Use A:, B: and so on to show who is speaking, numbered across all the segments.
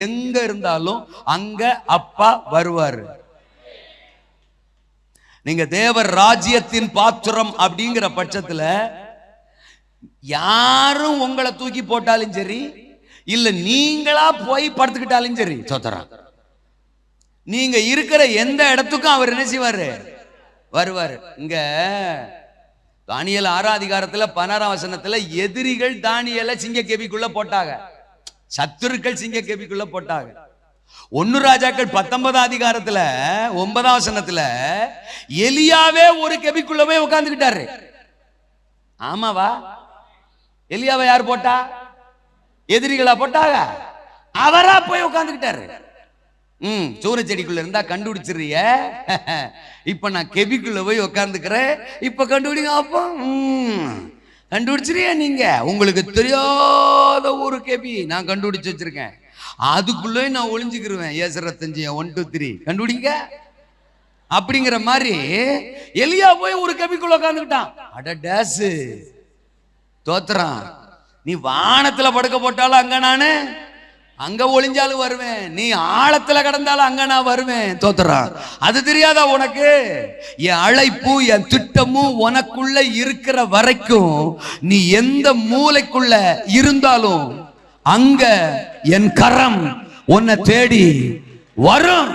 A: எங்க இருந்தாலும் அங்க அப்பா வருவாரு. நீங்க தேவர் ராஜ்யத்தின் பாத்திரம் அப்படிங்கிற பட்சத்துல யாரும் உங்களை தூக்கி போட்டாலும் சரி இல்ல நீங்களா போய் படுத்துக்கிட்டாலும் சரி சோத்தரா. நீங்க இருக்கிற எந்த இடத்துக்கும் அவர் என்ன செய்வாரு? வருவாரு. இங்க தானியல் ஆறாம் அதிகாரத்துல பதினாறாம் வசனத்துல எதிரிகள் தானியலை சிங்க கேபிக்குள்ள போட்டாங்க. சத்துருக்கள் சிங்க கேபிக்குள்ள போட்டாங்க. ஒன்னு ராஜாக்கள் பத்தொன்பதாம் அதிகாரத்துல ஒன்பதாம் வசனத்துல எலியாவே ஒரு கெபிக்குள்ள போய் உட்கார்ந்துக்கிட்டாரு ஆமாவா? எலியாவை யார் போட்டா? எதிரிகளா போட்டாங்க. அவரா போய் உட்கார்ந்துக்கிட்டாரு ம் சூரிய செடிக்குள்ள இருந்தா கண்டுபிடிச்சிடுறிய. இப்ப நான் கெபிக்குள்ள போய் உட்கார்ந்துக்கிறேன் இப்ப கண்டுபிடிங்க அப்போ. ம், கண்டுபிடிச்சிரியா நீங்க? உங்களுக்கு தெரியாத ஒரு கேபி நான் கண்டுபிடிச்சு வச்சிருக்கேன். அதுக்குள்ளே நான் ஒளிஞ்சுக்கிருவேன். ஏசரத்தஞ்சு ஒன் டூ த்ரீ கண்டுபிடிங்க? அப்படிங்கிற மாதிரி எலியா போய் ஒரு கபிக்குள்ள உட்காந்துக்கிட்டான் அட டேஸ் தோத்துறான். நீ வானத்துல படுக்க போட்டாலும் அங்க நானு அங்க ஒளிஞ்சாலும் வருவேன். நீ ஆழத்துல கடந்தாலும் அங்க நான் வருவேன் தோத்துறான் அது தெரியாதா உனக்கு? என் அழைப்பு என் திட்டமும் உனக்குள்ள இருக்கிற வரைக்கும் நீ எந்த மூலைக்குள்ள இருந்தாலும் அங்க என் கரம் உன்னை தேடி வரும்.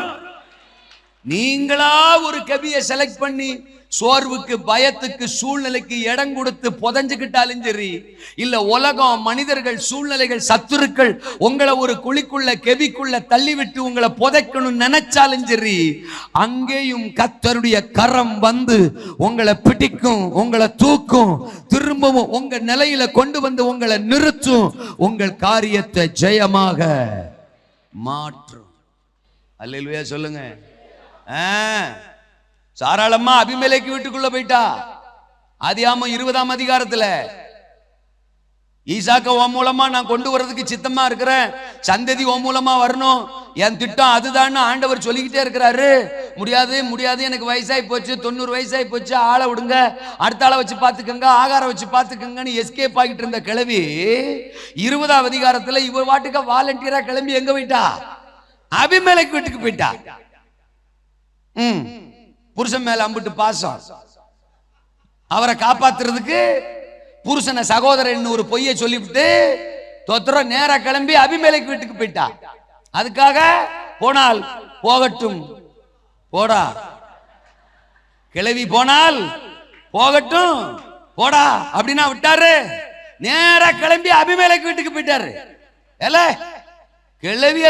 A: நீங்களா ஒரு கவியை செலக்ட் பண்ணி சோர்வுக்கு பயத்துக்கு சூழ்நிலைக்கு இடம் கொடுத்து புதஞ்சுக்கிட்டாலும் சரி இல்ல உலகம் மனிதர்கள் சூழ்நிலைகள் சத்துருக்கள் உங்களை ஒரு குழிக்குள்ள கெவிக்குள்ள தள்ளிவிட்டு உங்களை புதைக்கணும் நினைச்சாலும் சரி அங்கேயும் கத்தருடைய கரம் வந்து உங்களை பிடிக்கும் உங்களை தூக்கும் திரும்பவும் உங்க நிலையில கொண்டு வந்து உங்களை நிறுத்தும் உங்கள் காரியத்தை ஜெயமாக மாற்றும். அல்லா சொல்லுங்க. சாராளம்மா அபிமேலைக்கு வீட்டுக்குள்ள போயிட்டா. ஆதியாமம் இருபதாம் அதிகாரத்துல. ஈசாக்க உன் மூலமா நான் கொண்டு வர்றதுக்கு சித்தமா இருக்கிறேன். சந்ததி உன் மூலமா வரணும். என் திட்டம் அதுதான் ஆண்டவர் சொல்லிக்கிட்டே இருக்கிறாரு. முடியாது முடியாது. எனக்கு வயசாகி போச்சு தொண்ணூறு வயசாகி போச்சு. ஆளை விடுங்க. அடுத்த ஆளை வச்சு பார்த்துக்கங்க. ஆகாரம் வச்சு பார்த்துக்கங்கன்னு எஸ்கேப் ஆகிட்டு இருந்த கிளவி இருபதாம் அதிகாரத்தில் இவ வாட்டுக்க வாலண்டியரா கிளம்பி எங்க போயிட்டா? அபிமேலைக்கு வீட்டுக்கு போயிட்டா. ம். புருஷன் மேல அம்பிட்டு பாசம். அவரை காப்பாத்துறதுக்கு புருஷனை சகோதரன் ஒரு பொய்ய சொல்லிவிட்டு தொத்துற நேர கிளம்பி அபிமேலைக்கு வீட்டுக்கு போயிட்டா. அதுக்காக போனால் போகட்டும். போடா. கிளவி போனால் போகட்டும். போடா. அப்படின்னா விட்டாரு. நேரா கிளம்பி அபிமேலைக்கு வீட்டுக்கு போயிட்டாரு. கிளவிய